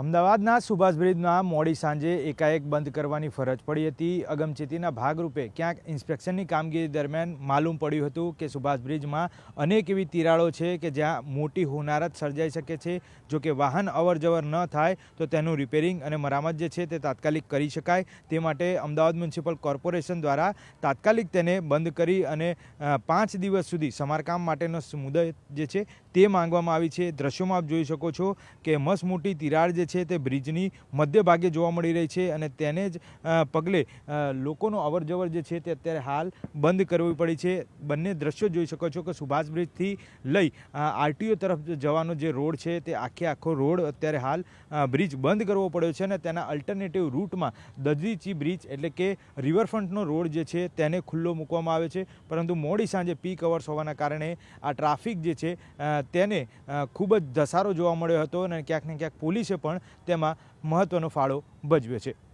અમદાવાદના સુભાષ બ્રિજમાં મોડી સાંજે એકાએક બંધ કરવાની ફરજ પડી હતી. અગમચેતીના ભાગરૂપે ક્યાંક ઇન્સ્પેક્શનની કામગીરી દરમિયાન માલુમ પડ્યું હતું કે સુભાષ બ્રિજમાં અનેક એવી તિરાડો છે કે જ્યાં મોટી હોનારત સર્જાઈ શકે છે. જો કે વાહન અવરજવર ન થાય તો તેનું રિપેરિંગ અને મરામત જે છે તે તાત્કાલિક કરી શકાય. તે માટે અમદાવાદ મ્યુનિસિપલ કોર્પોરેશન દ્વારા તાત્કાલિક તેને બંધ કરી અને પાંચ દિવસ સુધી સમારકામ માટેનો મુદત જે છે તે માંગવામાં આવી છે. દ્રશ્યોમાં આપ જોઈ શકો છો કે મસમોટી મોટી તિરાડ જે છે તે બ્રિજની મધ્ય ભાગે જોવા મળી રહી છે અને તેને જ પગલે લોકોનો અવરજવર જે છે તે અત્યારે હાલ બંધ કરવી પડી છે. બંને દ્રશ્યો જોઈ શકો છો કે સુભાષ બ્રિજથી લઈ આરટીઓ તરફ જવાનો જે રોડ છે તે આખે આખો રોડ અત્યારે હાલ બ્રિજ બંધ કરવો પડ્યો છે અને તેના અલ્ટરનેટિવ રૂટમાં દધીચી બ્રિજ એટલે કે રિવરફ્રન્ટનો રોડ જે છે તેને ખુલ્લો મૂકવામાં આવે છે. પરંતુ મોડી સાંજે પીક અવર્સ હોવાના કારણે આ ટ્રાફિક જે છે તેને ખૂબ જ ધસારો જોવા મળ્યો હતો અને ક્યાંક ને ક્યાંક પોલીસે પણ તેમાં મહત્વનો ફાળો ભજવ્યો છે.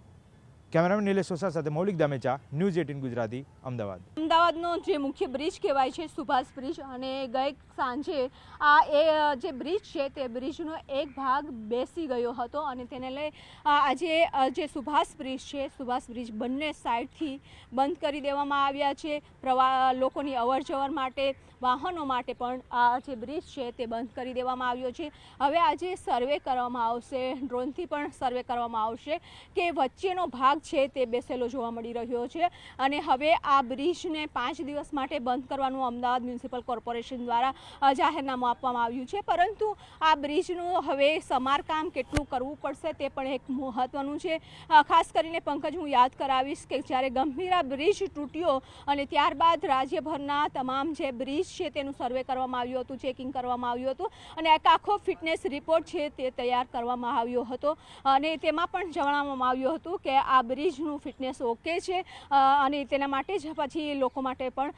કેમેરામેન નિલેશ સોસા સાથે મૌલિક દામેચા, ન્યૂઝ એટીન ગુજરાતી, અમદાવાદ. અમદાવાદનો જે મુખ્ય બ્રિજ કહેવાય છે, સુભાષ બ્રિજ, અને ગઈ સાંજે આ એ જે બ્રિજ છે, તે બ્રિજનો એક ભાગ બેસી ગયો હતો, અને તેને લઈ આજે જે સુભાષ બ્રિજ છે, સુભાષ બ્રિજ બંને સાઈડથી બંધ કરી દેવામાં આવ્યા છે. પ્રવા, લોકોની અવર માટે, વાહનો માટે પણ આ જે બ્રિજ છે, તે બંધ કરી દેવામાં આવ્યો છે. હવે આજે સર્વે કરવામાં આવશે, ડ્રોનથી પણ સર્વે કરવામાં આવશે કે વચ્ચેનો ભાગ છે તે બેસેલો જોવા મળી રહ્યો છે. અને હવે આ બ્રિજને પાંચ દિવસ માટે બંધ કરવાનું અમદાવાદ મ્યુનિસિપલ કોર્પોરેશન દ્વારા જાહેરનામું આપવામાં આવ્યું છે. પરંતુ આ બ્રિજનું હવે સમારકામ કેટલું કરવું પડશે તે પણ એક મહત્વનું છે. ખાસ કરીને પંકજ, હું યાદ કરાવીશ કે જ્યારે ગંભીરા બ્રિજ તૂટ્યો અને ત્યારબાદ રાજ્યભરના તમામ જે બ્રિજ છે તેનું સર્વે કરવામાં આવ્યું હતું, ચેકિંગ કરવામાં આવ્યું હતું અને એક આખો ફિટનેસ રિપોર્ટ છે તે તૈયાર કરવામાં આવ્યો હતો. અને તેમાં પણ જણાવવામાં આવ્યું હતું કે આ બ્રિજનું ફિટનેસ ઓકે છે અને તેના માટે જ પછી લોકો માટે પણ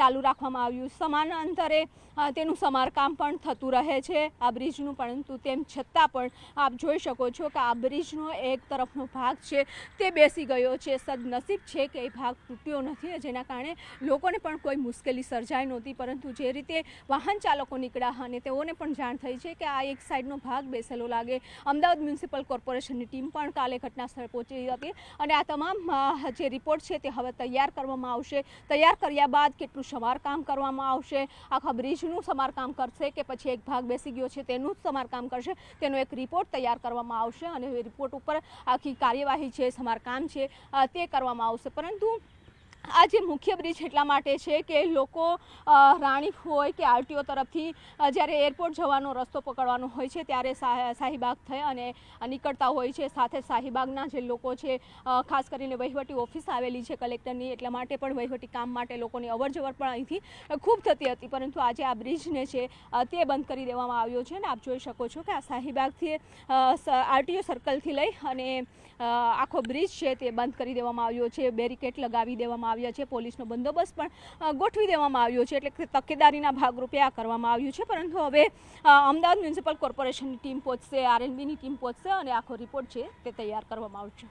ચાલુ રાખવામાં આવ્યું. સમાન અંતરે તેનું સમારકામ પણ થતું રહે છે આ બ્રિજનું, પરંતુ તેમ છતાં પણ આપ જોઈ શકો છો કે આ બ્રિજનો એક તરફનો ભાગ છે, તે બેસી ગયો છે. સદનસીબ છે કે એ ભાગ તૂટ્યો નથી જેના કારણે લોકોને પણ કોઈ મુશ્કેલી સર્જાઈ નહોતી, પરંતુ જે રીતે વાહન ચાલકો નીકળ્યા અને તેઓને પણ જાણ થઈ છે કે આ એક સાઈડનો ભાગ બેસેલો લાગે. અમદાવાદ મ્યુનિસિપલ કોર્પોરેશનની ટીમ પણ કાલે ઘટના સ્થળે પહોંચી હતી. અને આ તમામ જે રિપોર્ટ છે તે હવે તૈયાર કરવામાં આવશે. તૈયાર કર્યા બાદ કેટલું સમારકામ કરવામાં આવશે? આખા બ્રિજનું સમારકામ કરશે કે પછી એક ભાગ બેસી ગયો છે તેનું જ સમારકામ કરશે? તેનો એક રિપોર્ટ તૈયાર કરવામાં આવશે અને રિપોર્ટ ઉપર આખી કાર્યવાહી છે, સમારકામ છે તે કરવામાં આવશે. પરંતુ આ જે મુખ્ય બ્રિજ એટલા માટે છે કે લોકો રાણી હોય કે આરટીઓ તરફથી જ્યારે એરપોર્ટ જવાનો રસ્તો પકડવાનો હોય છે ત્યારે શાહ- શાહીબાગ થઈ અને નીકળતા હોય છે. સાથે શાહીબાગના જે લોકો છે ખાસ કરીને વહીવટી ઓફિસ આવેલી છે કલેક્ટરની, એટલા માટે પણ વહીવટી કામ માટે લોકોની અવરજવર પણ અહીંથી ખૂબ થતી હતી. પરંતુ આજે આ બ્રિજને છે તે બંધ કરી દેવામાં આવ્યો છે અને આપ જોઈ શકો છો કે આ શાહીબાગથી આરટીઓ સર્કલથી લઈ અને આખો બ્રિજ છે તે બંધ કરી દેવામાં આવ્યો છે. બેરિકેડ લગાવી દેવામાં આવ્યા છે. પોલીસનો બંદોબસ્ત પણ ગોઠવી દેવામાં આવ્યો છે. એટલે તકેદારીના ભાગરૂપે આ કરવામાં આવ્યું છે. પરંતુ હવે અમદાવાદ મ્યુનિસિપલ કોર્પોરેશનની ટીમ પહોંચશે, આરએનબીની ટીમ પહોંચશે અને આખો રિપોર્ટ છે તે તૈયાર કરવામાં આવશે.